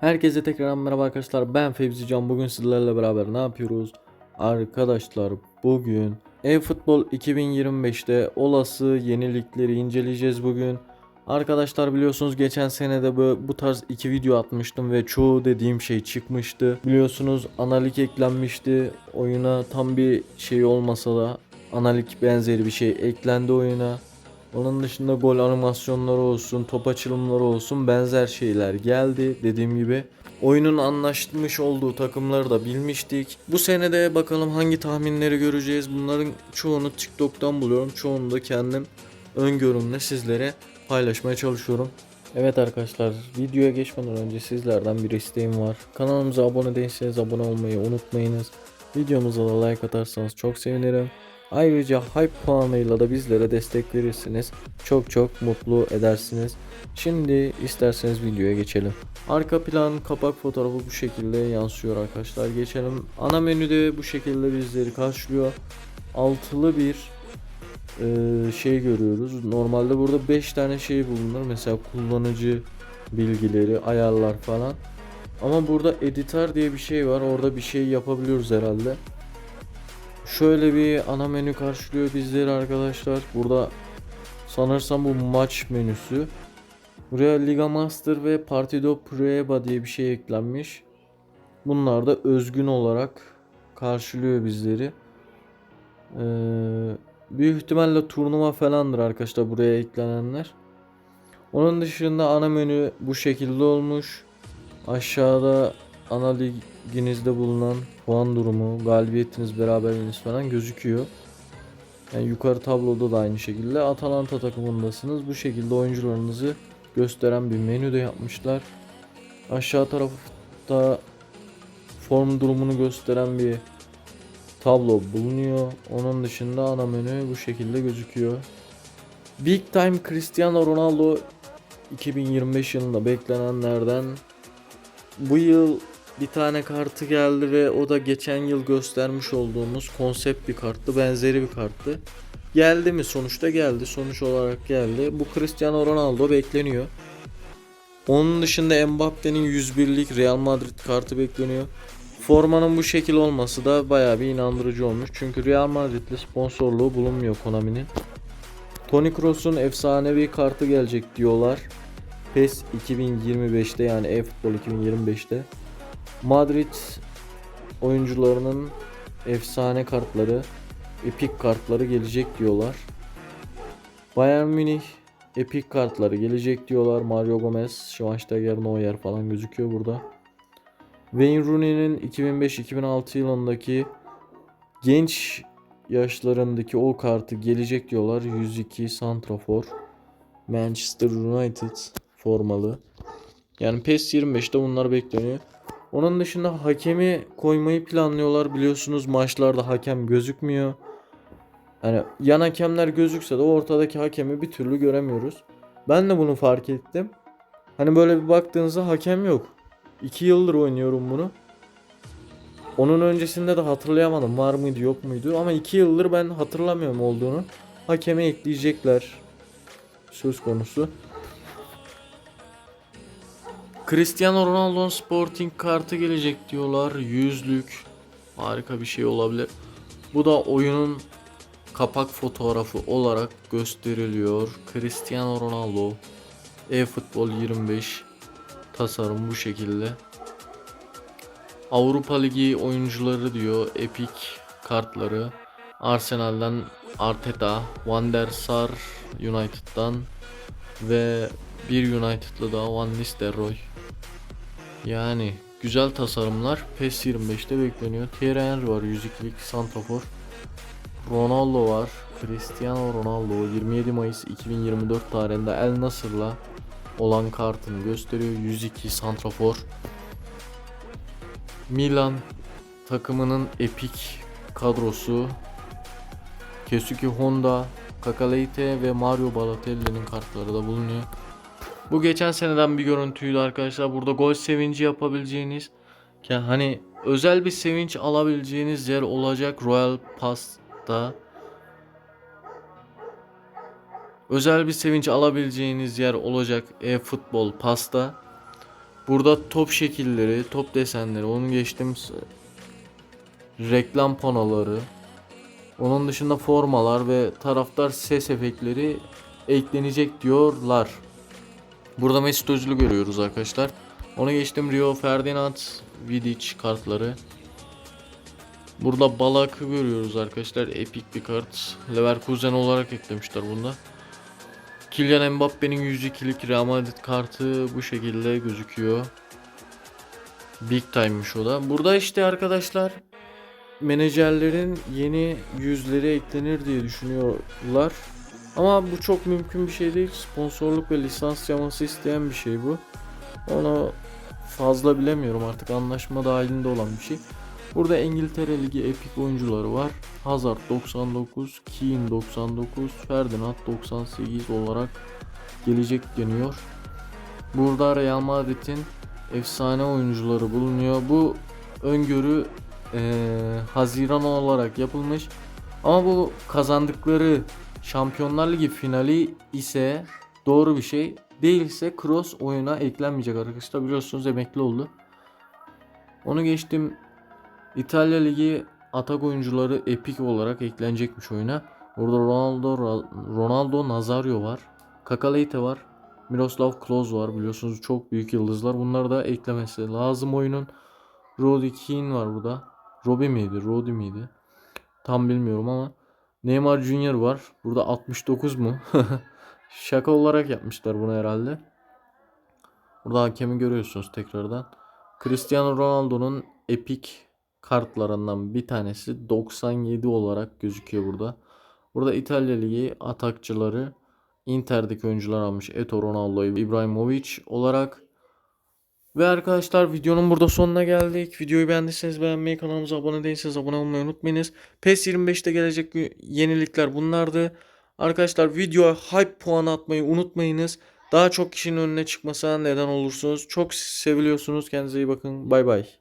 Herkese tekrar merhaba arkadaşlar ben Fevzi Can bugün sizlerle beraber ne yapıyoruz? Arkadaşlar bugün eFootball 2025'te olası yenilikleri inceleyeceğiz bugün. Arkadaşlar biliyorsunuz geçen sene de bu, bu tarz iki video atmıştım ve çoğu dediğim şey çıkmıştı. Biliyorsunuz analik eklenmişti oyuna tam bir şey olmasa da analik benzeri bir şey eklendi oyuna. Onun dışında gol animasyonları olsun, top açılımları olsun benzer şeyler geldi dediğim gibi. Oyunun anlaşmış olduğu takımları da bilmiştik. Bu senede bakalım hangi tahminleri göreceğiz. Bunların çoğunu TikTok'tan buluyorum. Çoğunu da kendim öngörümle sizlere paylaşmaya çalışıyorum. Evet arkadaşlar videoya geçmeden önce sizlerden bir isteğim var. Kanalımıza abone değilseniz abone olmayı unutmayınız. Videomuza da like atarsanız çok sevinirim. Ayrıca hype puanıyla da bizlere destek verirsiniz. Çok çok mutlu edersiniz. Şimdi isterseniz videoya geçelim. Arka plan kapak fotoğrafı bu şekilde yansıyor arkadaşlar. Geçelim. Ana menüde bu şekilde bizleri karşılıyor. Altılı bir e, şey görüyoruz. Normalde burada 5 tane şey bulunur. Mesela kullanıcı bilgileri, ayarlar falan. Ama burada editor diye bir şey var. Orada bir şey yapabiliyoruz herhalde. Şöyle bir ana menü karşılıyor bizleri arkadaşlar. Burada sanırsam bu maç menüsü. Buraya Liga Master ve Partido Prueba diye bir şey eklenmiş. Bunlar da özgün olarak karşılıyor bizleri. Ee, büyük ihtimalle turnuva falandır arkadaşlar buraya eklenenler. Onun dışında ana menü bu şekilde olmuş. Aşağıda ana liginizde bulunan puan durumu, galibiyetiniz, beraberliğiniz falan gözüküyor. Yani yukarı tabloda da aynı şekilde Atalanta takımındasınız. Bu şekilde oyuncularınızı gösteren bir menü de yapmışlar. Aşağı tarafta form durumunu gösteren bir tablo bulunuyor. Onun dışında ana menü bu şekilde gözüküyor. Big Time Cristiano Ronaldo 2025 yılında beklenenlerden bu yıl bir tane kartı geldi ve o da geçen yıl göstermiş olduğumuz konsept bir karttı. Benzeri bir karttı. Geldi mi? Sonuçta geldi. Sonuç olarak geldi. Bu Cristiano Ronaldo bekleniyor. Onun dışında Mbappe'nin 101'lik Real Madrid kartı bekleniyor. Formanın bu şekil olması da bayağı bir inandırıcı olmuş. Çünkü Real Madrid'le sponsorluğu bulunmuyor Konami'nin. Toni Kroos'un efsanevi kartı gelecek diyorlar. PES 2025'te yani eFootball 2025'te. Madrid oyuncularının efsane kartları, epik kartları gelecek diyorlar. Bayern Münih epik kartları gelecek diyorlar. Mario Gomez, Schweinsteiger, Neuer falan gözüküyor burada. Wayne Rooney'nin 2005-2006 yılındaki genç yaşlarındaki o kartı gelecek diyorlar. 102 Santrafor. Manchester United formalı. Yani PES 25'te bunlar bekleniyor. Onun dışında hakemi koymayı planlıyorlar. Biliyorsunuz maçlarda hakem gözükmüyor. Yani yan hakemler gözükse de ortadaki hakemi bir türlü göremiyoruz. Ben de bunu fark ettim. Hani böyle bir baktığınızda hakem yok. 2 yıldır oynuyorum bunu. Onun öncesinde de hatırlayamadım var mıydı yok muydu ama 2 yıldır ben hatırlamıyorum olduğunu. Hakeme ekleyecekler. Söz konusu. Cristiano Ronaldo'nun Sporting kartı gelecek diyorlar. Yüzlük. Harika bir şey olabilir. Bu da oyunun kapak fotoğrafı olarak gösteriliyor. Cristiano Ronaldo eFootball 25 tasarım bu şekilde. Avrupa Ligi oyuncuları diyor. Epic kartları. Arsenal'dan Arteta, Van der Sar United'dan ve bir United'lı da Van Nistelrooy. Yani güzel tasarımlar PES 25'te bekleniyor. Thierry Henry var 102'lik Santrafor. Ronaldo var. Cristiano Ronaldo 27 Mayıs 2024 tarihinde El Nasır'la olan kartını gösteriyor. 102 Santrafor. Milan takımının epik kadrosu Kesuke Honda, Kakaleite ve Mario Balotelli'nin kartları da bulunuyor. Bu geçen seneden bir görüntüydü arkadaşlar. Burada gol sevinci yapabileceğiniz yani hani özel bir sevinç alabileceğiniz yer olacak Royal Pass'ta. Özel bir sevinç alabileceğiniz yer olacak e-futbol Pass'ta. Burada top şekilleri, top desenleri, onu geçtim reklam panoları. Onun dışında formalar ve taraftar ses efektleri eklenecek diyorlar. Burada Mesut Özil'i görüyoruz arkadaşlar. Onu geçtim Rio Ferdinand Vidic kartları. Burada Balak'ı görüyoruz arkadaşlar. Epik bir kart. Leverkusen olarak eklemişler bunda. Kylian Mbappe'nin 102'lik Real Madrid kartı bu şekilde gözüküyor. Big time'mış o da. Burada işte arkadaşlar menajerlerin yeni yüzleri eklenir diye düşünüyorlar. Ama bu çok mümkün bir şey değil. Sponsorluk ve lisans yaması isteyen bir şey bu. Onu fazla bilemiyorum artık anlaşma dahilinde olan bir şey. Burada İngiltere Ligi epik oyuncuları var. Hazard 99, Keane 99, Ferdinand 98 olarak gelecek deniyor. Burada Real Madrid'in efsane oyuncuları bulunuyor. Bu öngörü eee, Haziran olarak yapılmış. Ama bu kazandıkları Şampiyonlar Ligi finali ise doğru bir şey. Değilse Kroos oyuna eklenmeyecek arkadaşlar. Biliyorsunuz emekli oldu. Onu geçtim. İtalya Ligi atak oyuncuları epik olarak eklenecekmiş oyuna. Burada Ronaldo, Ronaldo Nazario var. Kakaleyte var. Miroslav Klose var. Biliyorsunuz çok büyük yıldızlar. Bunları da eklemesi lazım oyunun. Roddy Keane var burada. Robbie miydi? Roddy miydi? Tam bilmiyorum ama. Neymar Junior var. Burada 69 mu? Şaka olarak yapmışlar bunu herhalde. Burada hakemi görüyorsunuz tekrardan. Cristiano Ronaldo'nun epik kartlarından bir tanesi 97 olarak gözüküyor burada. Burada İtalya Ligi atakçıları Inter'deki oyuncular almış. Eto, Ronaldo, Ibrahimovic olarak. Ve arkadaşlar videonun burada sonuna geldik. Videoyu beğendiyseniz beğenmeyi, kanalımıza abone değilseniz abone olmayı unutmayınız. PES 25'te gelecek yenilikler bunlardı. Arkadaşlar videoya hype puanı atmayı unutmayınız. Daha çok kişinin önüne çıkmasına neden olursunuz. Çok seviliyorsunuz. Kendinize iyi bakın. Bay bay.